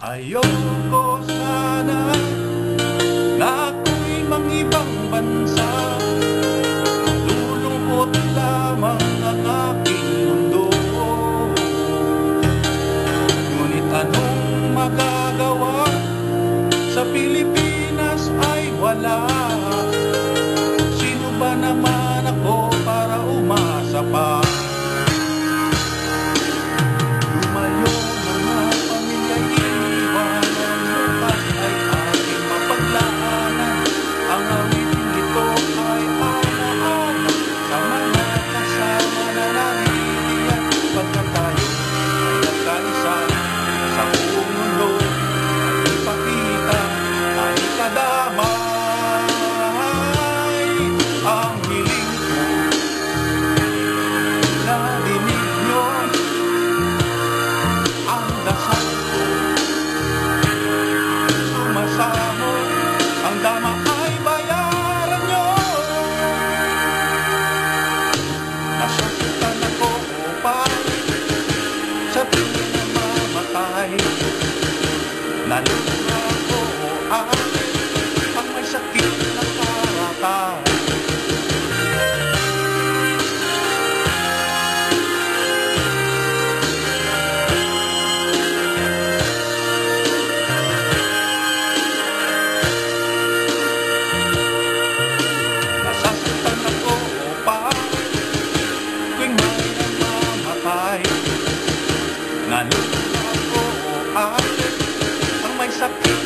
Ayoko sana na ako'y mang ibang bansa. Lulungkot lamang ang aking mundo. Ngunit anong magagawa sa Pilipinas ay wala. body. deixa